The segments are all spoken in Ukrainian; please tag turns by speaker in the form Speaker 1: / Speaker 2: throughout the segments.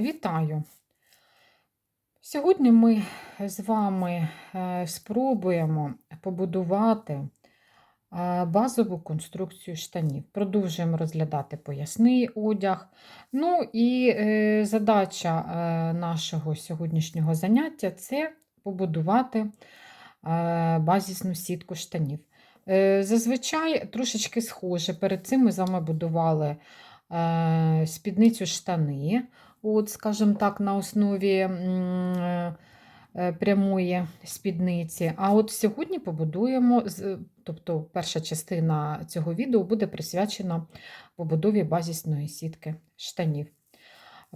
Speaker 1: Вітаю! Сьогодні ми з вами е, спробуємо побудувати е, базову конструкцію штанів. Продовжуємо розглядати поясний одяг. Ну і е, задача нашого сьогоднішнього заняття це побудувати базисну сітку штанів. Зазвичай трошечки схоже. Перед цим ми з вами будували спідницю штани, от, скажімо так, на основі е, прямої спідниці. А от сьогодні побудуємо, тобто перша частина цього відео буде присвячена побудові базисної сітки штанів.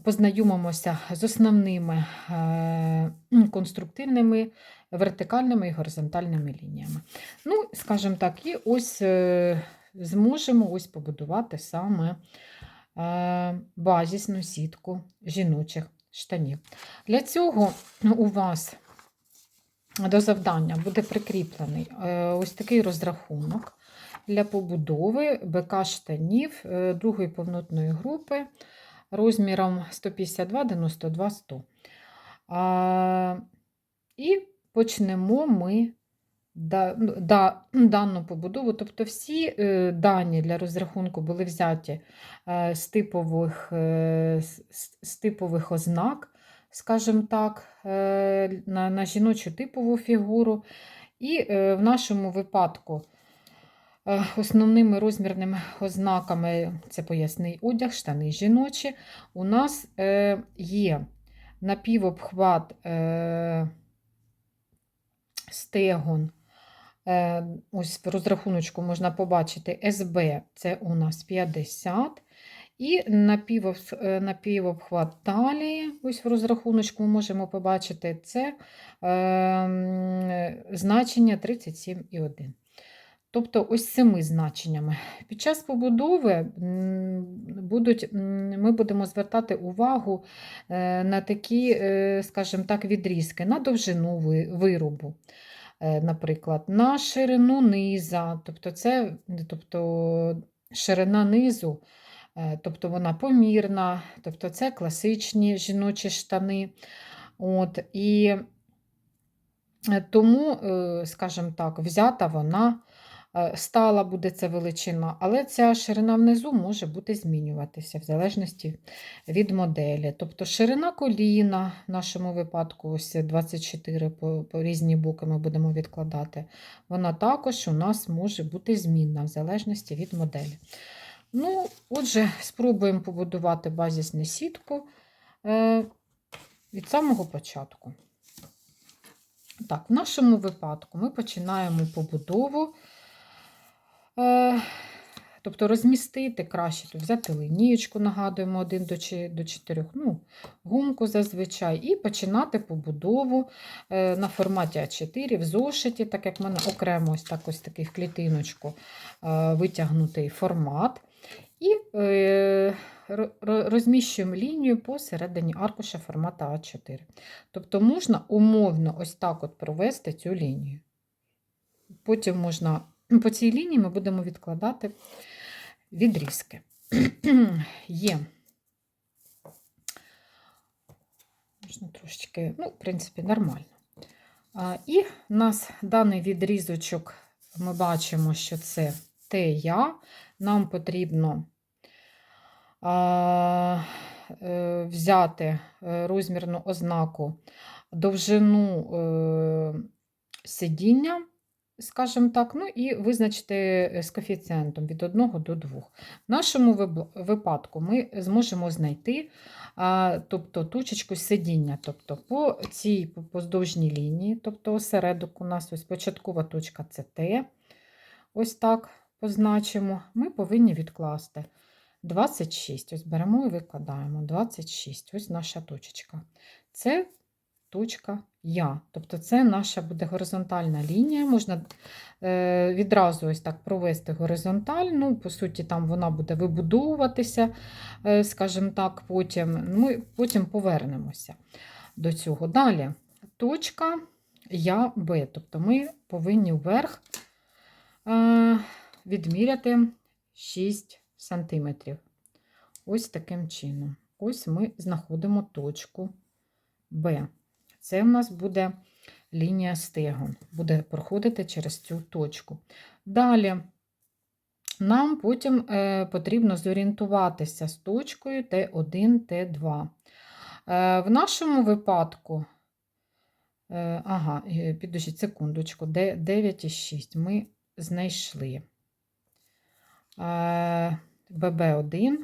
Speaker 1: Познайомимося з основними е, конструктивними вертикальними і горизонтальними лініями. Ну, скажімо так, і ось е, зможемо ось побудувати саме е, базисну сітку жіночих штанів. Для цього у вас до завдання буде прикріплений е, ось такий розрахунок для побудови БК штанів е, другої повнотної групи розміром 152, 92, 100. І почнемо ми да, ну, да, дану побудову. Тобто всі е, дані для розрахунку були взяті е, з типових, е, з- з типових ознак, скажімо так, е, на, на жіночу типову фігуру. І е, в нашому випадку е, основними розмірними ознаками це поясний одяг, штани жіночі. У нас е, є напівобхват е, стегон. Е, Ось в розрахуночку можна побачити СБ це у нас 50. І е, напівобхват талії, ось в розрахуночку ми можемо побачити це е, значення 37,1. Тобто ось цими значеннями. Під час побудови будуть, ми будемо звертати увагу е, на такі, е, скажімо так, відрізки, на довжину виробу, наприклад, на ширину низа, тобто це тобто ширина низу, е, тобто вона помірна, тобто це класичні жіночі штани. От, і е, тому, е, скажімо так, взята вона е, стала буде ця величина, але ця ширина внизу може бути змінюватися в залежності від моделі. Тобто ширина коліна, в нашому випадку, ось 24 по, по різні боки ми будемо відкладати, вона також у нас може бути змінна в залежності від моделі. Ну, отже, спробуємо побудувати базисну сітку е, від самого початку. Так, в нашому випадку ми починаємо побудову, е, тобто розмістити краще, тут взяти лінієчку, нагадуємо, 1 до чи- 4, ну, гумку зазвичай, і починати побудову е, на форматі А4 в зошиті, так як в мене окремо ось так ось такий в клітиночку е, витягнутий формат. І е, ро- ро- розміщуємо лінію посередині аркуша формату А4. Тобто можна умовно ось так от провести цю лінію. Потім можна по цій лінії ми будемо відкладати відрізки. Є. Можна трошечки, ну, в принципі, нормально. І в нас даний відрізочок, ми бачимо, що це ТЯ. Нам потрібно е, взяти е, розмірну ознаку довжину е, сидіння, скажімо так, ну і визначити е, з коефіцієнтом від 1 до 2. В нашому випадку ми зможемо знайти а, тобто, точечку сидіння. Тобто по цій поздовжній лінії, тобто осередок у нас ось початкова точка це Т. Ось так позначимо. Ми повинні відкласти 26. Ось беремо і викладаємо 26. Ось наша точечка. Це точка Я. Тобто це наша буде горизонтальна лінія. Можна е, відразу ось так провести горизонталь. Ну, по суті, там вона буде вибудовуватися, е, скажімо так, потім. Ми потім повернемося до цього. Далі точка Я Б. Тобто ми повинні вверх е, відміряти 6 см. Ось таким чином. ось ми знаходимо точку Б. Це в нас буде лінія стегон, буде проходити через цю точку. Далі нам потім е, потрібно зорієнтуватися з точкою Т1, Т2. Е, в нашому випадку, е, ага, підождіть секундочку, Д- 9,6 ми знайшли. Е, ББ1.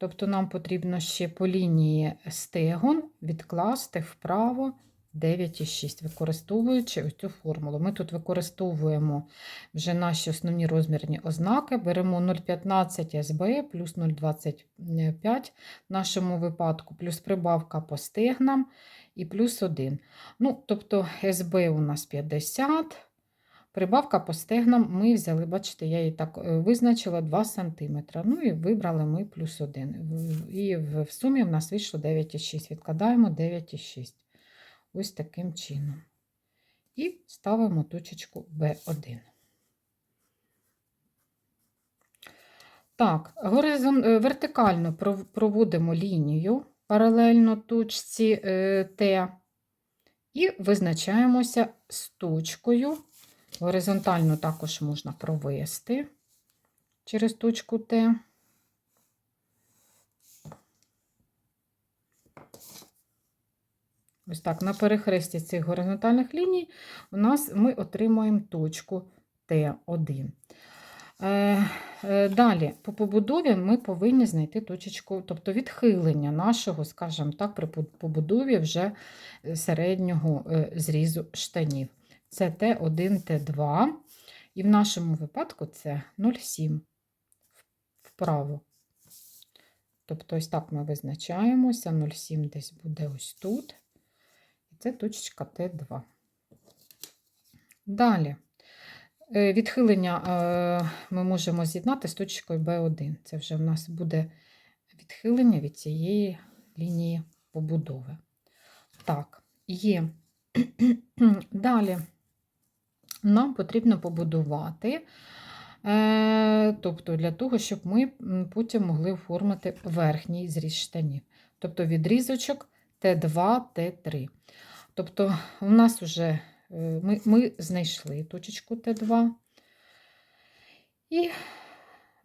Speaker 1: Тобто нам потрібно ще по лінії стегон відкласти вправо 9,6, використовуючи цю формулу. Ми тут використовуємо вже наші основні розмірні ознаки. Беремо 0,15 СБ плюс 0,25 в нашому випадку, плюс прибавка по стегнам і плюс 1. Ну, тобто СБ у нас 50. Прибавка по стегнам ми взяли, бачите, я її так е, визначила 2 см. Ну і вибрали ми плюс 1. І в сумі в нас вийшло 9,6. Відкладаємо 9,6. Ось таким чином. І ставимо точечку B1. Так, горизон... е, вертикально проводимо лінію паралельно точці е, Т і визначаємося з точкою. Горизонтально також можна провести через точку Т. Ось так, на перехресті цих горизонтальних ліній у нас ми отримуємо точку Т1. Е, е, Далі, по побудові ми повинні знайти точечку, тобто відхилення нашого, скажімо так, при побудові вже середнього е, зрізу штанів. Це Т1, Т2. І в нашому випадку це 0,7 вправо. Тобто, ось так ми визначаємося. 0,7 десь буде ось тут. І це точечка Т2. Далі. Е, Відхилення е, ми можемо з'єднати з точкою Б1. Це вже в нас буде відхилення від цієї лінії побудови. Так, є. Далі нам потрібно побудувати, е, тобто для того, щоб ми потім могли оформити верхній зріз штанів. Тобто відрізочок Т2, Т3. Тобто, у нас вже е, ми, ми знайшли точечку Т2. І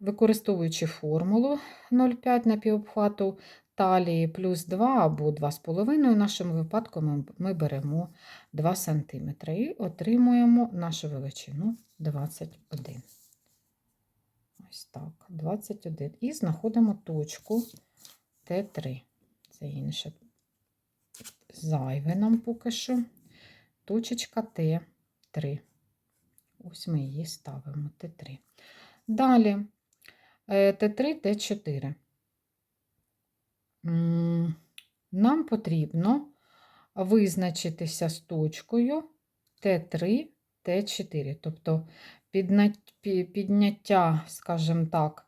Speaker 1: використовуючи формулу 0,5 напівобхвату талії плюс 2 або 2,5, в нашому випадку ми, ми беремо 2 см і отримуємо нашу величину 21. Ось так, 21. І знаходимо точку Т3. Це інше зайве нам поки що. Точечка Т3. Ось ми її ставимо Т3. Далі е, Т3, Т4. Нам потрібно визначитися з точкою Т3, Т4. Тобто підняття, скажімо так,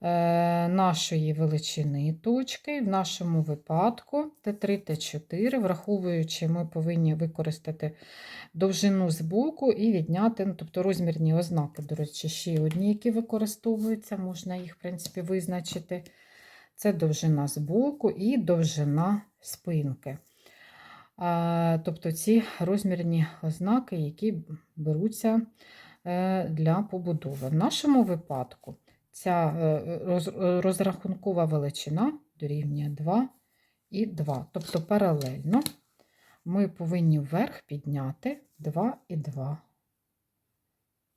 Speaker 1: е, нашої величини точки, в нашому випадку Т3, Т4, враховуючи, ми повинні використати довжину з боку і відняти, ну, тобто розмірні ознаки, до речі, ще одні, які використовуються, можна їх, в принципі, визначити. Це довжина з боку і довжина спинки. Тобто ці розмірні ознаки, які беруться е, для побудови. В нашому випадку ця е, розрахункова величина дорівнює 2 і 2. Тобто паралельно ми повинні вверх підняти 2 і 2.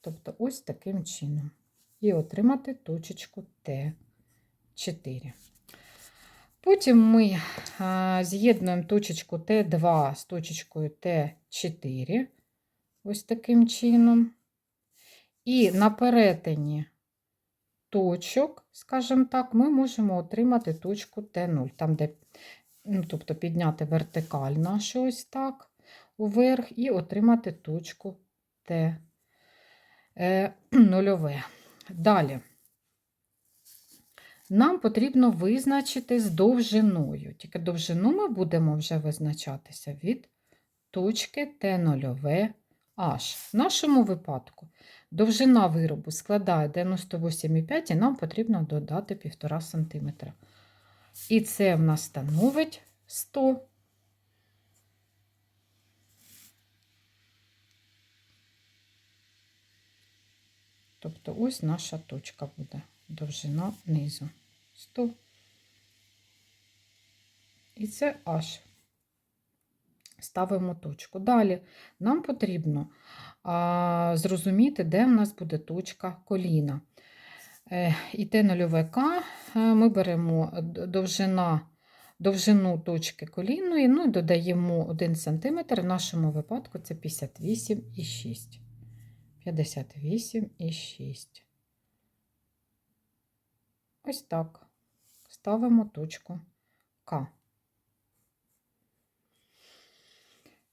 Speaker 1: Тобто ось таким чином. І отримати точечку Т4. Потім ми з'єднуємо точечку Т2 з точечкою Т4. Ось таким чином. І на перетині точок, скажімо так, ми можемо отримати точку Т0, там, де, ну, тобто підняти вертикаль нашу ось так уверх і отримати точку Т е, нульове. Далі. Нам потрібно визначити з довжиною. Тільки довжину ми будемо вже визначатися від точки Т0 H. В нашому випадку довжина виробу складає 98,5 і нам потрібно додати 1,5 см. І це в нас становить 100. Тобто ось наша точка буде. Довжина низу. 100. І це H. Ставимо точку. Далі нам потрібно а, зрозуміти, де в нас буде точка коліна. Е, і те нульове К е, ми беремо довжина, довжину точки колінної, ну і додаємо 1 см, в нашому випадку це 58,6. 58,6. Ось так. Ставимо точку К.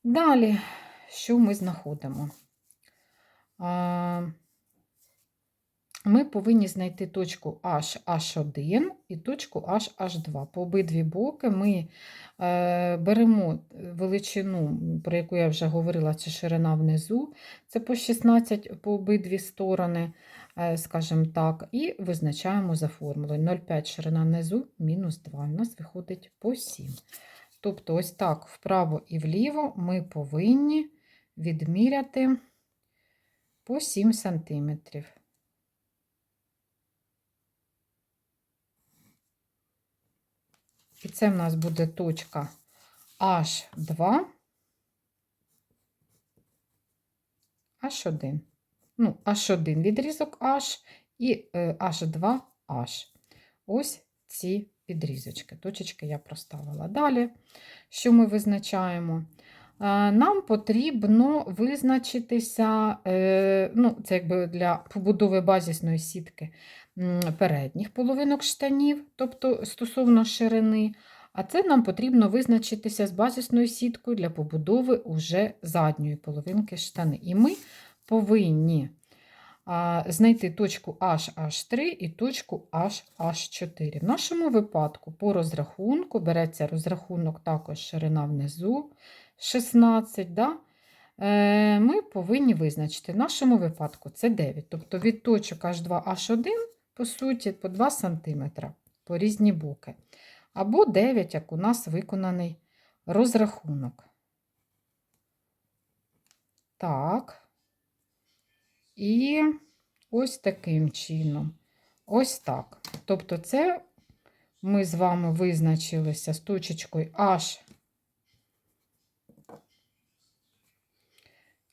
Speaker 1: Далі, що ми знаходимо? Ми повинні знайти точку H, H1 і точку H, H2. По обидві боки ми е, беремо величину, про яку я вже говорила, це ширина внизу, це по 16 по обидві сторони, скажімо так, і визначаємо за формулою 0,5 ширина внизу мінус 2. У нас виходить по 7. Тобто, ось так вправо і вліво ми повинні відміряти по 7 сантиметрів. І це в нас буде точка H2, H1. Ну, H1 відрізок H і е, H2H. Ось ці відрізочки. Точечки я проставила. Далі, що ми визначаємо? Е, Нам потрібно визначитися, е, ну, це якби для побудови базисної сітки передніх половинок штанів, тобто стосовно ширини. А це нам потрібно визначитися з базисною сіткою для побудови уже задньої половинки штани. І ми повинні знайти точку H, H3 і точку H, H4. В нашому випадку по розрахунку береться розрахунок також ширина внизу 16. Да? Е, Ми повинні визначити. В нашому випадку це 9. Тобто від точок H2, H1, по суті, по 2 см по різні боки. Або 9, як у нас виконаний розрахунок. Так. І ось таким чином. Ось так. Тобто, це ми з вами визначилися з точечкою H,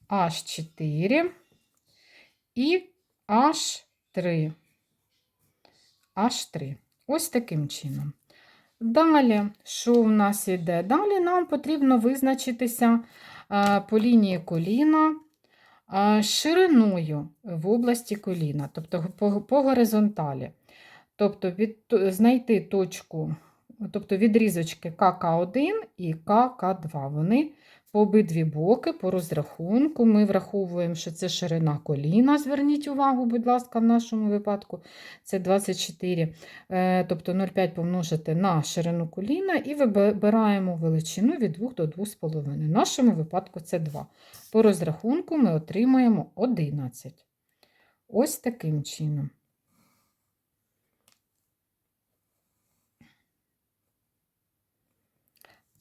Speaker 1: H4 і H3. H3. Ось таким чином. Далі, що в нас йде? Далі нам потрібно визначитися е, по лінії коліна шириною в області коліна, тобто по, горизонталі. Тобто від, знайти точку, тобто відрізочки КК1 і КК2. Вони по обидві боки, по розрахунку. Ми враховуємо, що це ширина коліна. Зверніть увагу, будь ласка, в нашому випадку це 24, е, тобто 0,5 помножити на ширину коліна і вибираємо величину від 2 до 2,5. В нашому випадку це 2. По розрахунку ми отримаємо 11. Ось таким чином.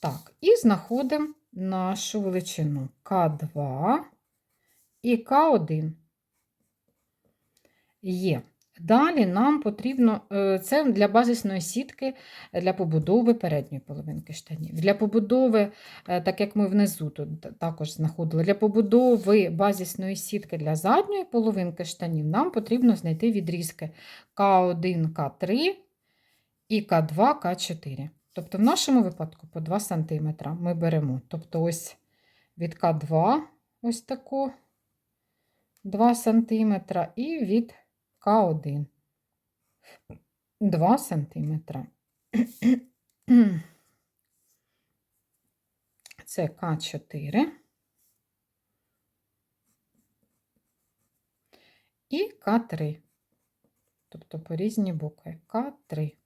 Speaker 1: Так, і знаходимо нашу величину К2 і К1 є. Далі нам потрібно, е, це для базисної сітки для побудови передньої половинки штанів. Для побудови, е, так як ми внизу тут також знаходили, для побудови базисної сітки для задньої половинки штанів нам потрібно знайти відрізки К1, К3 і К2, К4. Тобто, в нашому випадку по 2 см ми беремо. Тобто, ось від К2, ось таку 2 см, і від К1 2 см. Це К4 і К3. Тобто по різні боки К3.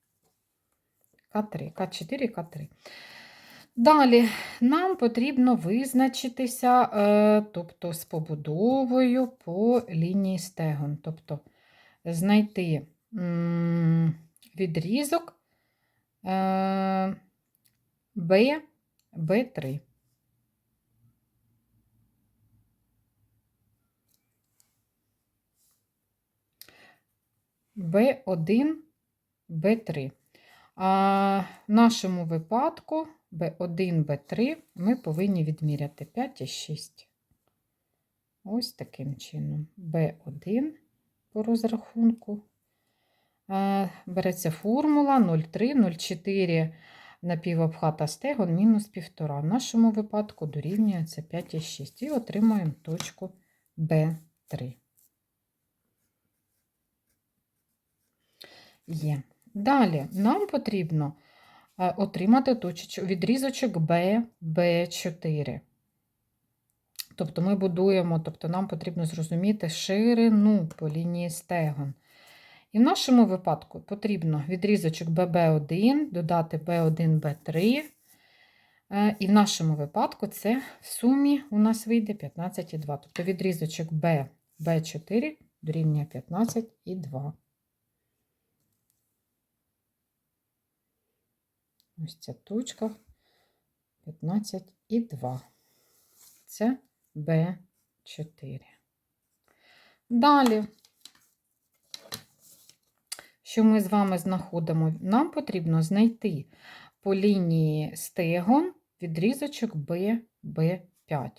Speaker 1: К3, К4, К3. Далі нам потрібно визначитися, е, тобто з побудовою по лінії стегон, тобто знайти відрізок е, Б, Б3. Б1, Б3. А в нашому випадку B1, B3 ми повинні відміряти 5 і 6. Ось таким чином. B1 по розрахунку. Береться формула 0,3, 0,4 напівобхата стегон мінус 1,5. В нашому випадку дорівнює це 5 і 6. І отримуємо точку B3. Є. Далі нам потрібно е, отримати відрізочок B, B4. Тобто ми будуємо, тобто нам потрібно зрозуміти ширину по лінії стегон. І в нашому випадку потрібно відрізочок BB1 додати B1, B3. Е, І в нашому випадку це в сумі у нас вийде 15,2. Тобто відрізочок B, B4 дорівнює 15,2. Ось ця точка 15 і 2. Це Б4. Далі, що ми з вами знаходимо? Нам потрібно знайти по лінії стегон відрізочок Б, Б5.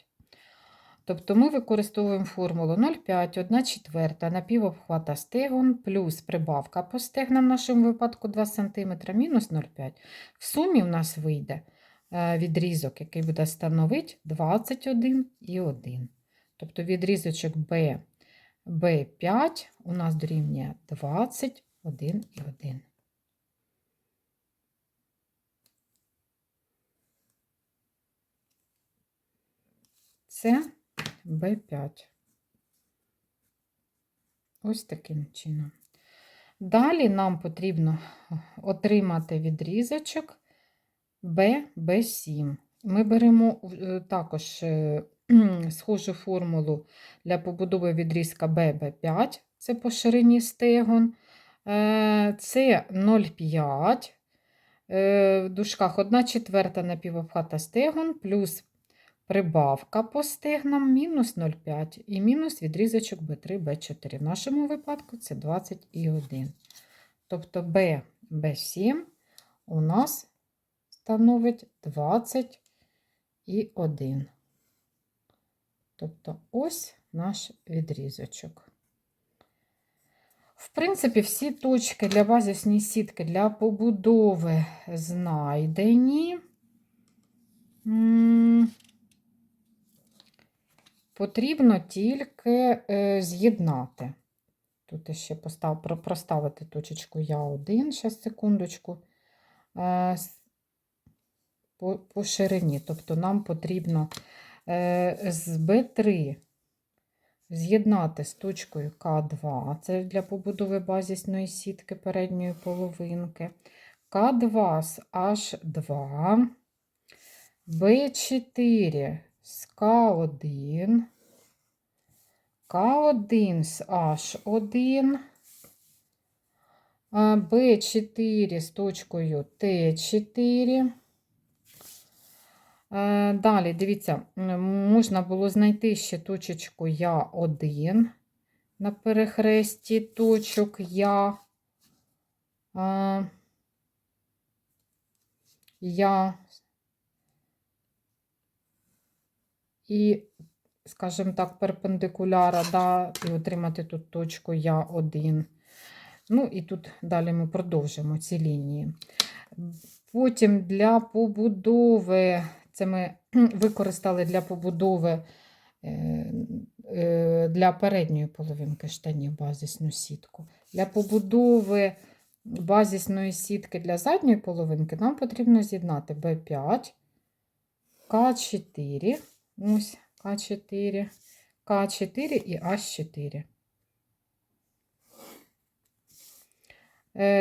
Speaker 1: Тобто ми використовуємо формулу 0,5, 1 четверта напівобхвата стегон плюс прибавка по стегнам в нашому випадку 2 см мінус 0,5. В сумі в нас вийде е, відрізок, який буде становити 21 і 1. Тобто відрізочок B, B5 у нас дорівнює 21 і 1. Це B5. Ось таким чином. Далі нам потрібно отримати відрізочок B, B7. Ми беремо е, також е, схожу формулу для побудови відрізка B, B5, це по ширині стегон. Е, Це 0,5. В дужках 1 четверта напівобхата стегон плюс прибавка по стегнам мінус 0,5 і мінус відрізочок B3, B4. В нашому випадку це 21. Тобто B, B7 у нас становить 21. Тобто ось наш відрізочок. В принципі, всі точки для базисної сітки для побудови знайдені. Потрібно тільки е, з'єднати. Тут ще постав, проставити точечку Я1, ще секундочку, е, по, по ширині. Тобто нам потрібно е, з Б3 з'єднати з точкою К2, це для побудови базисної сітки передньої половинки. К2 з H2, Б4 з К1, К1 з H1, Б4 з точкою Т4. Далі, дивіться, можна було знайти ще точечку Я1 на перехресті точок Я. Я і, скажімо так, перпендикуляра, да, і отримати тут точку Я1. Ну, і тут далі ми продовжимо ці лінії. Потім для побудови, це ми використали для побудови е, е, для передньої половинки штанів базисну сітку. Для побудови базисної сітки для задньої половинки нам потрібно з'єднати B5, К4. Ось К4, К4 і H4.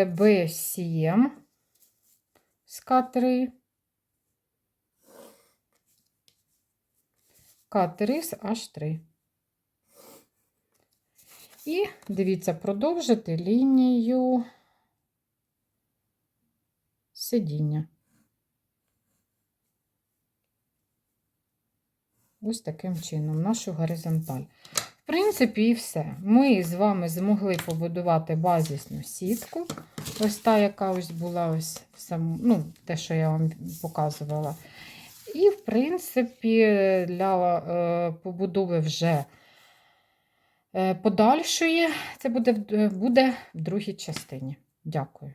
Speaker 1: Б7 з К3, К3 з H3. І дивіться, продовжити лінію сидіння. Ось таким чином, нашу горизонталь. В принципі, і все. Ми з вами змогли побудувати базисну сітку. Ось та, яка ось була ось сам, ну, те, що я вам показувала. І, в принципі, для е, побудови вже е, подальшої це буде, буде в другій частині. Дякую.